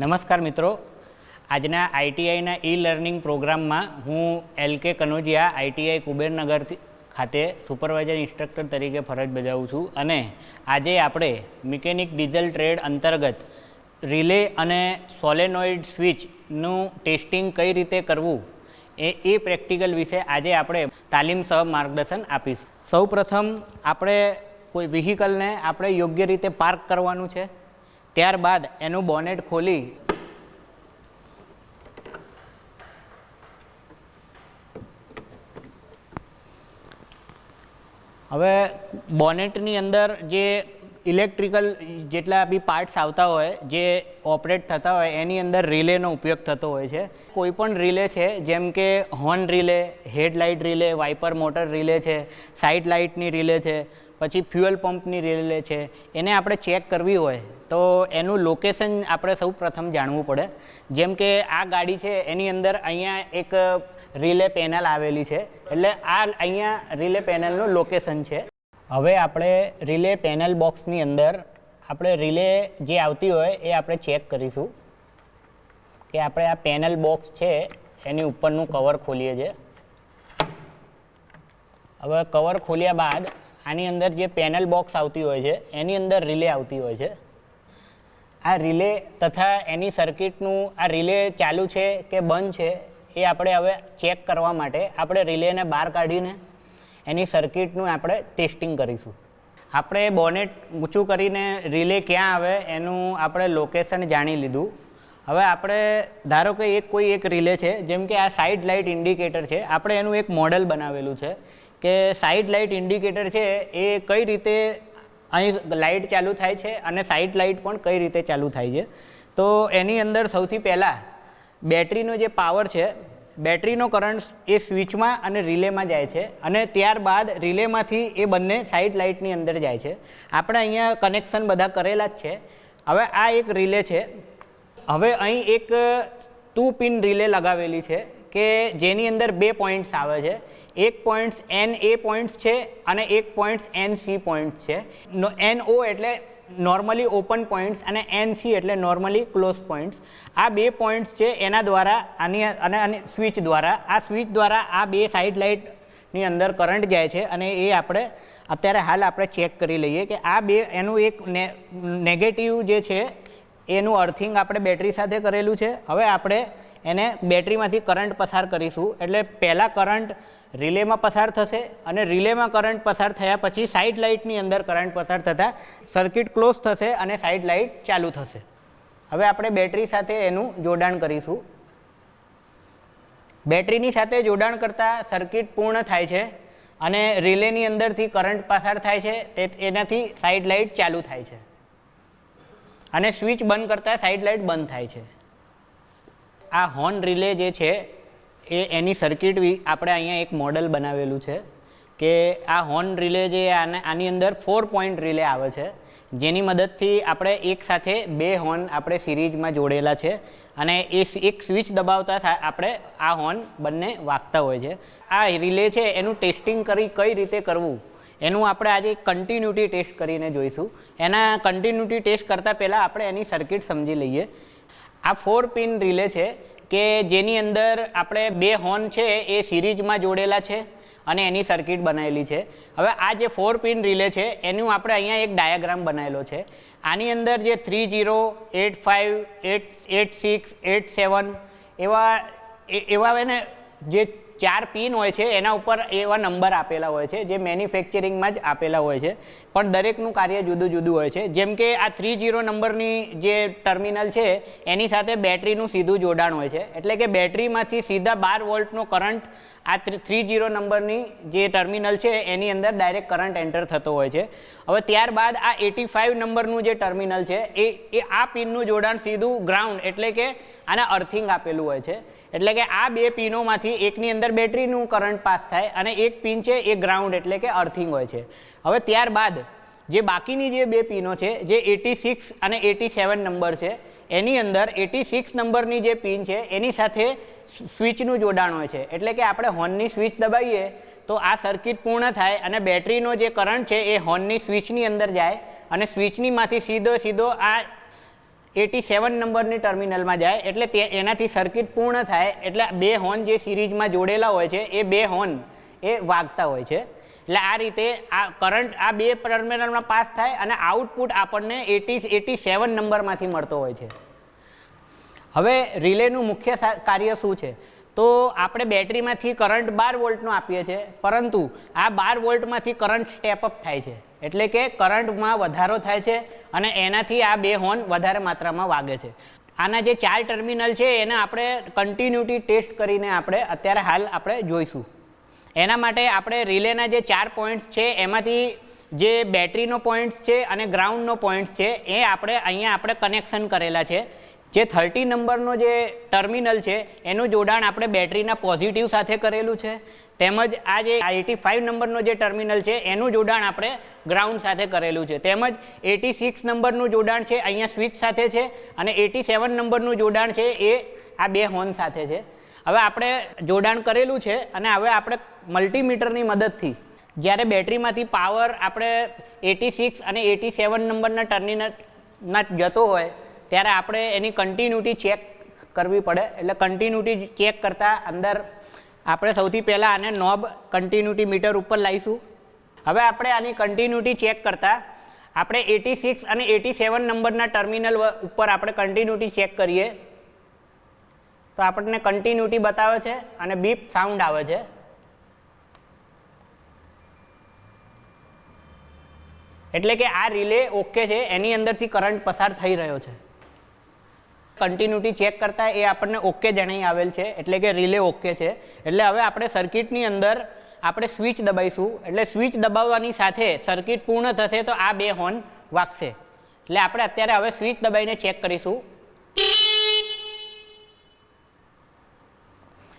નમસ્કાર મિત્રો. આજના આઈટીઆઈના ઈ લર્નિંગ પ્રોગ્રામમાં હું L K Kanojiya ITI Kubernagar ખાતે સુપરવાઇઝર ઇન્સ્ટ્રક્ટર તરીકે ફરજ બજાવું છું અને આજે આપણે મિકેનિક ડીઝલ ટ્રેડ અંતર્ગત રિલે અને સોલેનોઇડ સ્વિચનું ટેસ્ટિંગ કઈ રીતે કરવું એ એ પ્રેક્ટિકલ વિશે આજે આપણે તાલીમ સહ માર્ગદર્શન આપીશું. સૌ પ્રથમ આપણે કોઈ વ્હીકલને આપણે યોગ્ય રીતે પાર્ક કરવાનું છે. ત્યારબાદ એનું બોનેટ ખોલી. હવે બોનેટની અંદર જે ઇલેક્ટ્રિકલ જેટલા બી પાર્ટ્સ આવતા હોય, જે ઓપરેટ થતા હોય, એની અંદર રિલેનો ઉપયોગ થતો હોય છે. કોઈ પણ રિલે છે, જેમ કે horn relay, headlight relay, wiper motor relay છે, સાઇડ લાઇટની રિલે છે, પછી ફ્યુઅલ પંપની રિલે છે, એને આપણે ચેક કરવી હોય. તો એનું લોકેશન આપણે સૌ પ્રથમ જાણવું પડે. જેમ કે આ ગાડી છે, એની અંદર અહીંયા એક રિલે પેનલ આવેલી છે. એટલે આ અહીંયા રિલે પેનલનું લોકેશન છે. હવે આપણે રિલે પેનલ બોક્સની અંદર આપણે રિલે જે આવતી હોય એ આપણે ચેક કરીશું કે આપણે આ પેનલ બોક્સ છે, એની ઉપરનું કવર ખોલીએ છીએ હવે કવર ખોલ્યા બાદ આની અંદર જે પેનલ બોક્સ આવતી હોય છે, એની અંદર રિલે આવતી હોય છે. આ રિલે તથા એની સર્કિટનું આ રિલે ચાલુ છે કે બંધ છે, એ આપણે હવે ચેક કરવા માટે આપણે રિલેને બહાર કાઢીને એની સર્કિટનું આપણે ટેસ્ટિંગ કરીશું. આપણે બોનેટ ઊંચું કરીને રિલે ક્યાં આવે એનું આપણે લોકેશન જાણી લીધું. હવે આપણે, ધારો કે એક કોઈ એક રિલે છે, જેમ કે આ સાઇડ લાઇટ ઇન્ડિકેટર છે, આપણે એનું એક મોડલ બનાવેલું છે કે સાઇડ લાઇટ ઇન્ડિકેટર છે, એ કઈ રીતે અહીં લાઇટ ચાલુ થાય છે અને સાઇડ લાઇટ પણ કઈ રીતે ચાલુ થાય છે. તો એની અંદર સૌથી પહેલાં બેટરીનો જે પાવર છે, બેટરીનો કરંટ એ સ્વિચમાં અને રિલેમાં જાય છે અને ત્યારબાદ રિલેમાંથી એ બંને સાઇડ લાઇટની અંદર જાય છે. આપણે અહીંયા કનેક્શન બધા કરેલા જ છે. હવે આ એક રિલે છે. હવે અહીં એક ટુ પિન રિલે લગાવેલી છે કે જેની અંદર બે પોઈન્ટ્સ આવે છે. એક પોઈન્ટ્સ એન એ પોઈન્ટ્સ છે અને એક પોઈન્ટ્સ એન સી પોઈન્ટ્સ છે. એન ઓ એટલે નોર્મલી ઓપન પોઈન્ટ્સ અને એન સી એટલે નોર્મલી ક્લોઝ પોઈન્ટ્સ આ બે પોઈન્ટ્સ છે એના દ્વારા, આની, અને સ્વિચ દ્વારા. આ સ્વિચ દ્વારા આ બે સાઇડ લાઇટની અંદર કરંટ જાય છે અને એ આપણે, અત્યારે હાલ આપણે ચેક કરી લઈએ કે આ બે, એનું એક નેગેટિવ જે છે એનું અર્થિંગ આપણે બેટરી સાથે કરેલું છે. હવે આપણે એને બેટરીમાંથી કરંટ પસાર કરીશું. એટલે પહેલાં કરંટ રિલેમાં પસાર થશે અને રિલેમાં કરંટ પસાર થયા પછી સાઇડ લાઇટની અંદર કરંટ પસાર થતાં સર્કિટ ક્લોઝ થશે અને સાઇડ લાઇટ ચાલુ થશે. હવે આપણે બેટરી સાથે એનું જોડાણ કરીશું. બેટરીની સાથે જોડાણ કરતાં સર્કિટ પૂર્ણ થાય છે અને રિલેની અંદરથી કરંટ પસાર થાય છે. તે એનાથી સાઇડ લાઇટ ચાલુ થાય છે. અને સ્વિચ બંધ કરતાં સાઇડ લાઇટ બંધ થાય છે. આ હોર્ન રિલે જે છે, એ એની સર્કિટ આપણે અહીંયા એક મોડલ બનાવેલું છે કે આ હોર્ન રિલે જે આને અંદર ફોર પોઈન્ટ રિલે આવે છે. જેની મદદથી આપણે એક સાથે બે હોર્ન આપણે સિરીઝમાં જોડેલા છે અને એ એક સ્વિચ દબાવતા આપણે આ હોર્ન બંને વાગતા હોય છે. આ રિલે છે, એનું ટેસ્ટિંગ કરી કઈ રીતે કરવું? એનું આપણે આજે કન્ટિન્યુટી ટેસ્ટ કરીને જોઈશું. એના કન્ટિન્યુટી ટેસ્ટ કરતાં પહેલાં આપણે એની સર્કિટ સમજી લઈએ. આ ફોર પિન રિલે છે કે જેની અંદર આપણે બે હોર્ન છે, એ સિરીઝમાં જોડેલા છે અને એની સર્કિટ બનાવેલી છે. હવે આ જે ફોર પિન રિલે છે, એનું આપણે અહીંયા એક ડાયાગ્રામ બનાવેલો છે. આની અંદર જે three zero eight five eight eight six eight seven એવા એવા એને જે ચાર પિન હોય છે, એના ઉપર એવા નંબર આપેલા હોય છે, જે મેન્યુફેક્ચરિંગમાં જ આપેલા હોય છે. પણ દરેકનું કાર્ય જુદું જુદું હોય છે. જેમ કે આ થ્રી જીરો નંબરની જે ટર્મિનલ છે, એની સાથે બેટરીનું સીધું જોડાણ હોય છે. એટલે કે બેટરીમાંથી સીધા બાર વોલ્ટનો કરંટ આ થ્રી જીરો નંબરની જે ટર્મિનલ છે, એની અંદર ડાયરેક્ટ કરંટ એન્ટર થતો હોય છે. હવે ત્યારબાદ આ એટી ફાઇવ નંબરનું જે ટર્મિનલ છે, એ એ આ પિનનું જોડાણ સીધું ગ્રાઉન્ડ એટલે કે આને અર્થિંગ આપેલું હોય છે. એટલે કે આ બે પિનોમાંથી એકની અંદર બેટરીનું કરંટ પાસ થાય અને એક પિન છે, એ ગ્રાઉન્ડ એટલે કે અર્થિંગ હોય છે. હવે ત્યારબાદ જે બાકીની જે બે પિનો છે, જે એટી સિક્સ અને એટી સેવન નંબર છે, એની અંદર એટી સિક્સ નંબરની જે પિન છે, એની સાથે સ્વિચનું જોડાણ હોય છે. એટલે કે આપણે હોર્નની સ્વિચ દબાવીએ તો આ સર્કિટ પૂર્ણ થાય અને બેટરીનો જે કરંટ છે, એ હોર્નની સ્વિચની અંદર જાય અને સ્વિચનીમાંથી સીધો સીધો આ એટી સેવન નંબરની ટર્મિનલમાં જાય, એટલે તે એનાથી સર્કિટ પૂર્ણ થાય, એટલે બે હોર્ન જે સિરીઝમાં જોડેલા હોય છે, એ બે હોર્ન એ વાગતા હોય છે. એટલે આ રીતે આ કરંટ આ બે ટર્મિનલમાં પાસ થાય અને આઉટપુટ આપણને એટી એટી સેવન નંબરમાંથી મળતો હોય છે. હવે રિલેનું મુખ્ય કાર્ય શું છે? તો આપણે બેટરીમાંથી કરંટ બાર વોલ્ટનો આપીએ છીએ, પરંતુ આ બાર વોલ્ટમાંથી કરંટ સ્ટેપ અપ થાય છે. એટલે કે કરંટમાં વધારો થાય છે અને એનાથી આ બે હોર્ન વધારે માત્રામાં વાગે છે. આના જે ચાર ટર્મિનલ છે, એને આપણે કન્ટિન્યુટી ટેસ્ટ કરીને આપણે અત્યારે હાલ આપણે જોઈશું. એના માટે આપણે રિલેના જે ચાર પોઈન્ટ્સ છે, એમાંથી જે બેટરીનો પોઈન્ટ્સ છે અને ગ્રાઉન્ડનો પોઈન્ટ્સ છે, એ આપણે અહીંયા આપણે કનેક્શન કરેલા છે. જે થર્ટી નંબરનો જે ટર્મિનલ છે, એનું જોડાણ આપણે બેટરીના પોઝિટિવ સાથે કરેલું છે. તેમજ આ જે એટી ફાઇવ નંબરનો જે ટર્મિનલ છે, એનું જોડાણ આપણે ગ્રાઉન્ડ સાથે કરેલું છે. તેમજ એટી સિક્સ નંબરનું જોડાણ છે, અહીંયા સ્વિચ સાથે છે અને એટી સેવન નંબરનું જોડાણ છે, એ આ બે હોર્ન સાથે છે. હવે આપણે જોડાણ કરેલું છે અને હવે આપણે મલ્ટીમીટરની મદદથી જ્યારે બેટરીમાંથી પાવર આપણે એટી સિક્સ અને એટી સેવન નંબરના ટર્મિનલના જતો હોય ત્યારે આપણે એની કન્ટિન્યુટી ચેક કરવી પડે. એટલે કન્ટિન્યુટી ચેક કરતાં અંદર આપણે સૌથી પહેલાં આને નોબ કન્ટિન્યુટી મીટર ઉપર લાવીશું. હવે આપણે આની કન્ટિન્યુટી ચેક કરતાં આપણે એટી સિક્સ અને એટી સેવન નંબરના ટર્મિનલ ઉપર આપણે કન્ટિન્યુટી ચેક કરીએ. તો આપણને કન્ટિન્યુટી બતાવે છે અને બીપ સાઉન્ડ આવે છે. એટલે કે આ રિલે ઓકે છે. એની અંદરથી કરંટ પસાર થઈ રહ્યો છે. કન્ટિન્યુટી ચેક કરતા એ આપણને ઓકે જણાઈ આવેલ છે. એટલે કે રિલે ઓકે છે. એટલે હવે આપણે સર્કિટની અંદર આપણે સ્વિચ દબાઈશું. એટલે સ્વિચ દબાવવાની સાથે સર્કિટ પૂર્ણ થશે તો આ બે હોર્ન વાગશે. એટલે આપણે અત્યારે હવે સ્વિચ દબાઈને ચેક કરીશું.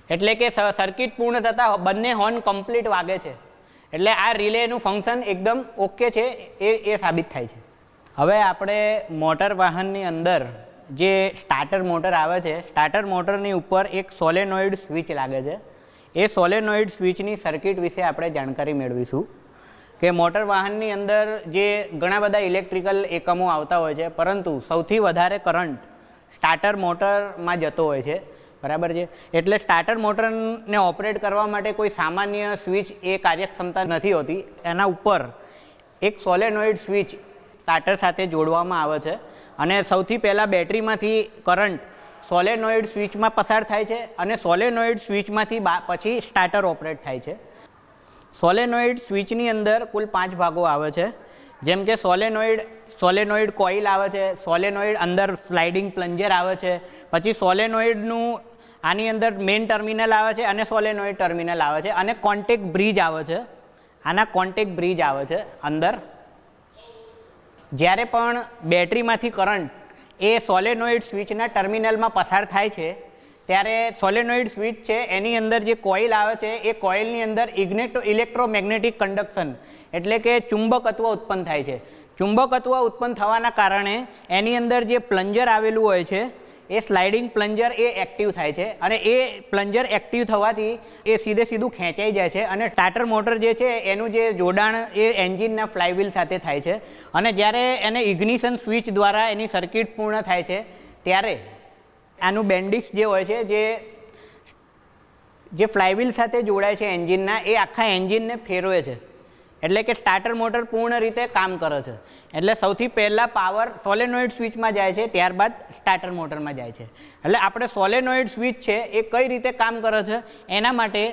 એટલે કે સર્કિટ પૂર્ણ થતાં બંને હોર્ન કમ્પ્લીટ વાગે છે. એટલે આ રિલેનું ફંક્શન એકદમ ઓકે છે. એ એ સાબિત થાય છે. હવે આપણે મોટર વાહનની અંદર જે સ્ટાર્ટર મોટર આવે છે સ્ટાર્ટર મોટરની ઉપર એક સોલેનોઇડ સ્વિચ લાગે છે. એ સોલેનોઇડ સ્વિચની સર્કિટ વિશે આપણે જાણકારી મેળવીશું કે મોટર વાહનની અંદર જે ઘણા બધા ઇલેક્ટ્રિકલ એકમો આવતા હોય છે, પરંતુ સૌથી વધારે કરંટ સ્ટાર્ટર મોટરમાં જતો હોય છે. બરાબર છે? એટલે સ્ટાર્ટર મોટરને ઓપરેટ કરવા માટે કોઈ સામાન્ય સ્વિચ એ કાર્યક્ષમતા નથી હોતી. એના ઉપર એક સોલેનોઇડ સ્વિચ સ્ટાર્ટર સાથે જોડવામાં આવે છે. અને સૌથી પહેલાં બેટરીમાંથી કરંટ સોલેનોઇડ સ્વિચમાં પસાર થાય છે અને સોલેનોઇડ સ્વિચમાંથી પછી સ્ટાર્ટર ઓપરેટ થાય છે. સોલેનોઇડ સ્વિચની અંદર કુલ પાંચ ભાગો આવે છે. જેમ કે સોલેનોઇડ સોલેનોઇડ કોઇલ આવે છે, સોલેનોઇડ અંદર સ્લાઇડિંગ પ્લન્જર આવે છે, પછી સોલેનોઇડનું આની અંદર મેઇન ટર્મિનલ આવે છે અને સોલેનોઇડ ટર્મિનલ આવે છે અને કોન્ટેક બ્રિજ આવે છે. આના કોન્ટેક બ્રિજ આવે છે અંદર. જ્યારે પણ બેટરીમાંથી કરંટ એ સોલેનોઇડ સ્વિચના ટર્મિનલમાં પસાર થાય છે, ત્યારે સોલેનોઇડ સ્વિચ છે, એની અંદર જે કોઇલ આવે છે, એ કોઇલની અંદર ઇગ્નેટો ઇલેક્ટ્રોમેગ્નેટિક કન્ડક્શન એટલે કે ચુંબકત્વ ઉત્પન્ન થાય છે. ચુંબકત્વ ઉત્પન્ન થવાના કારણે એની અંદર જે પ્લન્જર આવેલું હોય છે એ સ્લાઇડિંગ પ્લન્જર એ એક્ટિવ થાય છે અને એ પ્લન્જર એક્ટિવ થવાથી એ સીધે સીધું ખેંચાઈ જાય છે અને સ્ટાર્ટર મોટર જે છે એનું જે જોડાણ એ એન્જિનના ફ્લાયવ્હીલ સાથે થાય છે. અને જ્યારે એને ઇગ્નિશન સ્વિચ દ્વારા એની સર્કિટ પૂર્ણ થાય છે, ત્યારે આનું બેન્ડિક્સ જે હોય છે, જે જે ફ્લાયવ્હીલ સાથે જોડાય છે એન્જિનના એ આખા એન્જિનને ફેરવે છે. એટલે કે સ્ટાર્ટર મોટર પૂર્ણ રીતે કામ કરે છે. એટલે સૌથી પહેલાં પાવર સોલેનોઇડ સ્વિચમાં જાય છે, ત્યારબાદ સ્ટાર્ટર મોટરમાં જાય છે. એટલે આપણે સોલેનોઇડ સ્વિચ છે એ કઈ રીતે કામ કરે છે? એના માટે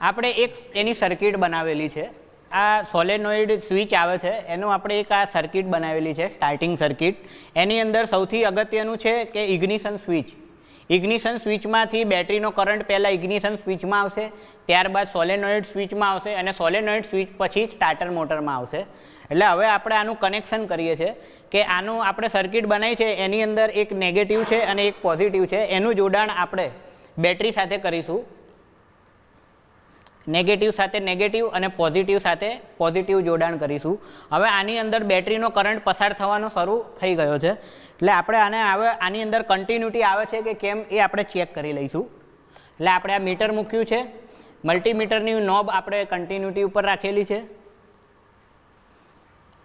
આપણે એક એની સર્કિટ બનાવેલી છે. આ સોલેનોઇડ સ્વિચ આવે છે, એનું આપણે એક આ સર્કિટ બનાવેલી છે સ્ટાર્ટિંગ સર્કિટ એની અંદર સૌથી અગત્યનું છે કે ઇગ્નિશન સ્વિચ ઇગ્નિશન સ્વિચમાંથી બેટરીનો કરંટ પહેલાં ઇગ્નિશન સ્વિચમાં આવશે, ત્યારબાદ સોલેનોઇડ સ્વિચમાં આવશે અને સોલેનોઇડ સ્વિચ પછી સ્ટાર્ટર મોટરમાં આવશે. એટલે હવે આપણે આનું કનેક્શન કરીએ છીએ કે આનું આપણે સર્કિટ બનાવી છે, એની અંદર એક નેગેટિવ છે અને એક પોઝિટિવ છે. એનું જોડાણ આપણે બેટરી સાથે કરીશું. નેગેટિવ સાથે નેગેટિવ અને પોઝિટિવ સાથે પોઝિટિવ જોડાણ કરીશું. હવે આની અંદર બેટરીનો કરંટ પસાર થવાનો શરૂ થઈ ગયો છે. એટલે આપણે આને હવે આની અંદર કન્ટિન્યુટી આવે છે કે કેમ એ આપણે ચેક કરી લઈશું. એટલે આપણે આ મીટર મૂક્યું છે. મલ્ટીમીટરની નોબ આપણે કન્ટિન્યુટી ઉપર રાખેલી છે.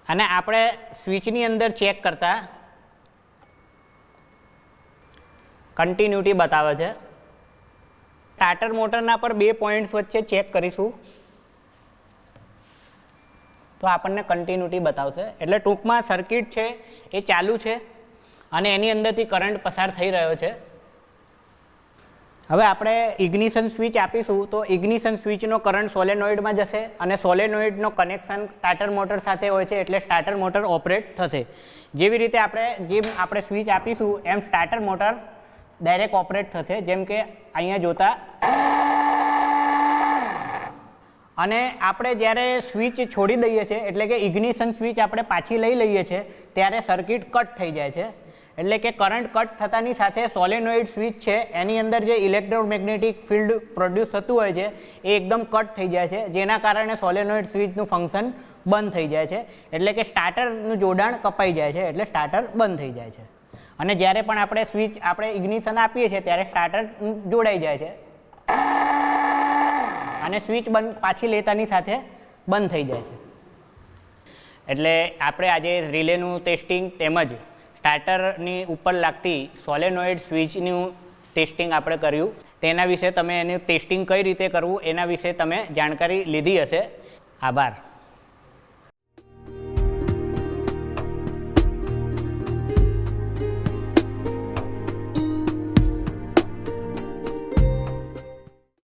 અને આપણે સ્વિચની અંદર ચેક કરતા કન્ટિન્યુટી બતાવે છે. સ્ટાર્ટર મોટરના પર બે પોઈન્ટ્સ વચ્ચે ચેક કરીશું. તો આપણને કન્ટિન્યુટી બતાવશે. એટલે ટૂંકમાં સર્કિટ છે, એ ચાલુ છે, અને એની અંદરથી કરંટ પસાર થઈ રહ્યો છે. હવે આપણે ઇગ્નિશન સ્વિચ આપીશું, તો ઇગ્નિશન સ્વિચનો કરંટ સોલેનોઇડમાં જશે, અને સોલેનોઇડનો કનેક્શન સ્ટાર્ટર મોટર સાથે હોય છે, એટલે સ્ટાર્ટર મોટર ઓપરેટ થશે. જેવી રીતે આપણે જેમ આપણે સ્વિચ આપીશું, એમ સ્ટાર્ટર મોટર ડાયરેક્ટ ઓપરેટ થશે. જેમ કે અહીંયા જોતા. અને આપણે જ્યારે સ્વિચ છોડી દઈએ છીએ, એટલે કે ઇગ્નિશન સ્વિચ આપણે પાછી લઈ લઈએ છીએ, ત્યારે સર્કિટ કટ થઈ જાય છે. એટલે કે કરંટ કટ થતાની સાથે સોલેનોઇડ સ્વિચ છે, એની અંદર જે ઇલેક્ટ્રોમેગ્નેટિક ફિલ્ડ પ્રોડ્યુસ થતું હોય છે, એ એકદમ કટ થઈ જાય છે. જેના કારણે સોલેનોઇડ સ્વિચનું ફંક્શન બંધ થઈ જાય છે. એટલે કે સ્ટાર્ટરનું જોડાણ કપાઈ જાય છે, એટલે સ્ટાર્ટર બંધ થઈ જાય છે. અને જ્યારે પણ આપણે સ્વિચ, આપણે ઇગ્નિશન આપીએ છીએ, ત્યારે સ્ટાર્ટર જોડાઈ જાય છે. અને સ્વિચ બંધ, પાછી લેતાની સાથે બંધ થઈ જાય છે. એટલે આપણે આજે રિલેનું ટેસ્ટિંગ તેમજ સ્ટાર્ટરની ઉપર લાગતી સોલેનોઇડ સ્વિચનું ટેસ્ટિંગ આપણે કર્યું. તેના વિશે તમે એનું ટેસ્ટિંગ કઈ રીતે કરવું, એના વિશે તમે જાણકારી લીધી હશે. આભાર.